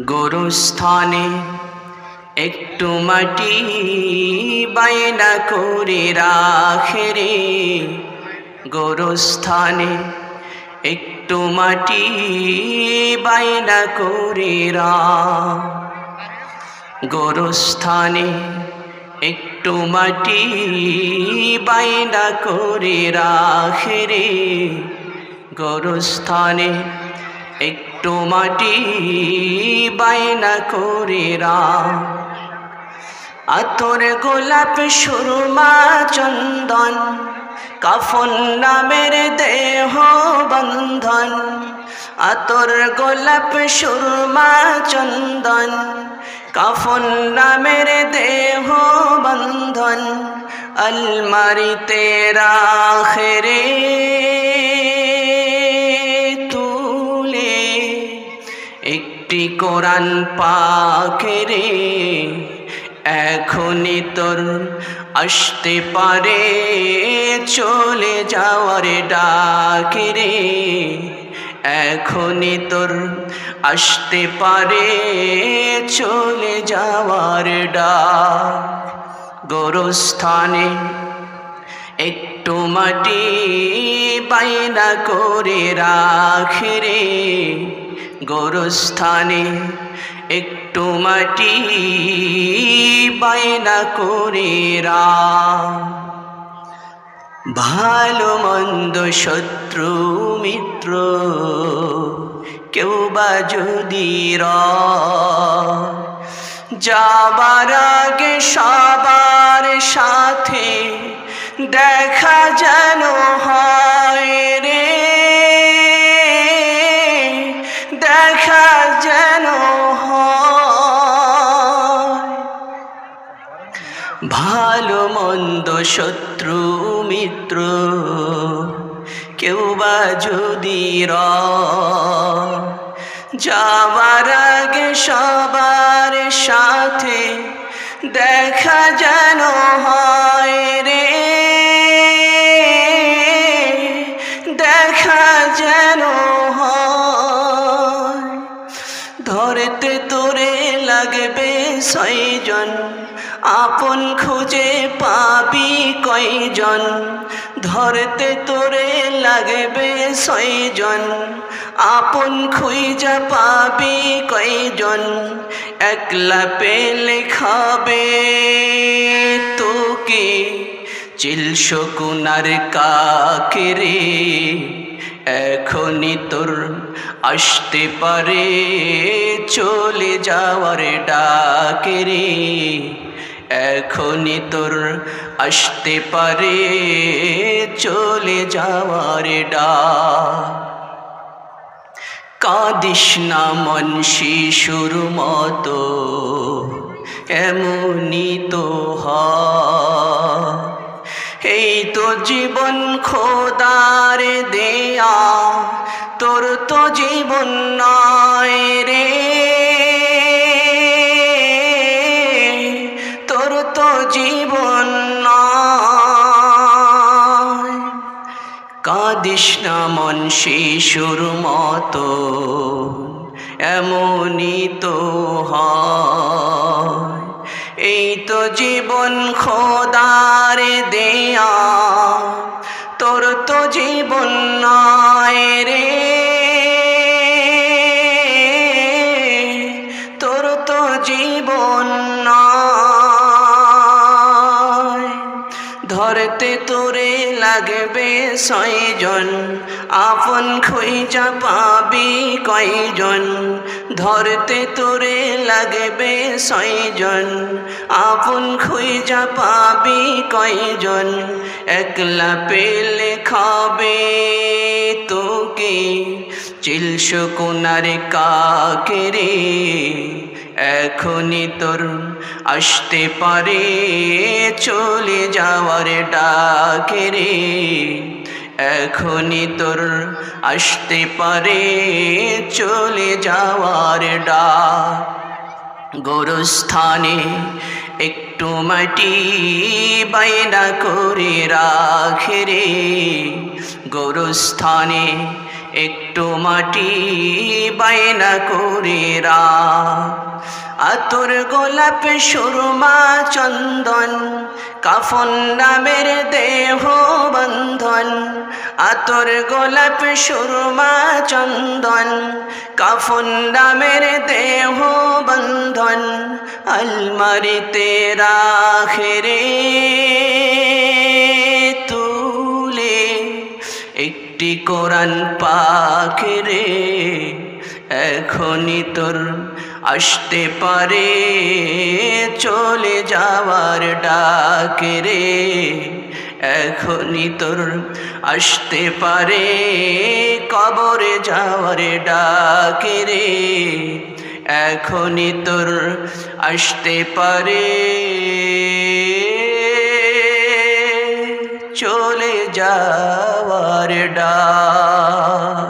গোরস্থানে একটু মাটি বায়না করে রাখে রে। গোরস্থানে একটু মাটি বায়না করে রা। গোরস্থানে একটু মাটি বায়না করে রাখে রে। গোরস্থানে একটু মাটি বায়না করে আতর গোলাপ, সুরমা, চন্দন, কাফন নামের দেহ বন্ধন। আতর গোলাপ, সুরমা, চন্দন, কাফন নামের দেহ বন্ধন। আলমারিতে রাখে রে। একটি কোরআন পাকে রে, এখনই তোর আসতে পারে, চলে যাওয়ার ডাকে রে, এখনই তোর আসতে পারে, চলে যাওয়ার ডাক। গোরস্থানে একটু মাটি বাইনা করে রাখে রে গোরস্থানে একটু মাটি বাইনা করে রা। ভালো মন্দ শত্রু, মিত্র, কেউ বা যদি যাবার আগে সবার সাথে দেখা যেন হয়। ভালো, মন্দ, শত্রু, মিত্র, কেউ বা যদি র যাবার আগে সবার সাথে দেখা যেন হয় রে। দেখা যেন হয়। ধরতে তোরে লাগবে ছয়জন। আপন খুঁজে পাবি কয়জন? ধরতে তোরে লাগবে ছয়জন। আপন খুঁজা পাবি কয়জন? একলা পেলে খাবে তোকে। চিল শকুনার কাকে রে? এখনই তোর আসতে পারে চলে যাওয়ার ডাকে রে। এখনই তোর আসতে পারে চলে যাওয়ার ডা কাদিস না মন শিশুর মতো, এমনই তো এই তো জীবন খোদার দেয়া, তোর তো জীবন নয় রে। কাঁদিস না মন শিশুর মতো, এমনই তো এই তো জীবন খোদার দেয়া, তোর তো জীবন নয়। ধরতে তোরে লাগবে ছয়জন। আপন খুঁজা পাবি কয়জন? ধরতে তোরে লাগবে ছয়জন। আপন খুঁজা পাবি কয়জন? একলা পেলে খাবে তোকে। চিল শকুনার কাকে রে? এখনই তোর আসতে পারে, চলে যাওয়ার ডাকে রে। এখনই তোর আসতে পারে, চলে যাওয়ার ডাক। গোরস্থানে একটু মাটি বাইনা করে রাখে রে। গোরস্থানে একটু মাটি বাইনা করে আতর গোলাপ, সুরমা, চন্দন, কাফন নামের দেহ বন্ধন। আতর গোলাপ, সুরমা, চন্দন, কাফন নামের দেহ বন্ধন। আলমারিতে রাখে রে একটি কোরআন পাখি রে, এখনই তোর আসতে পারে। চলে যাওয়ার ডাকে রে, এখনই তোর আসতে পারে। কবরে যাওয়ার ডাকে রে, এখনই তোর আসতে পারে। চলে যাওয়ার ডাক।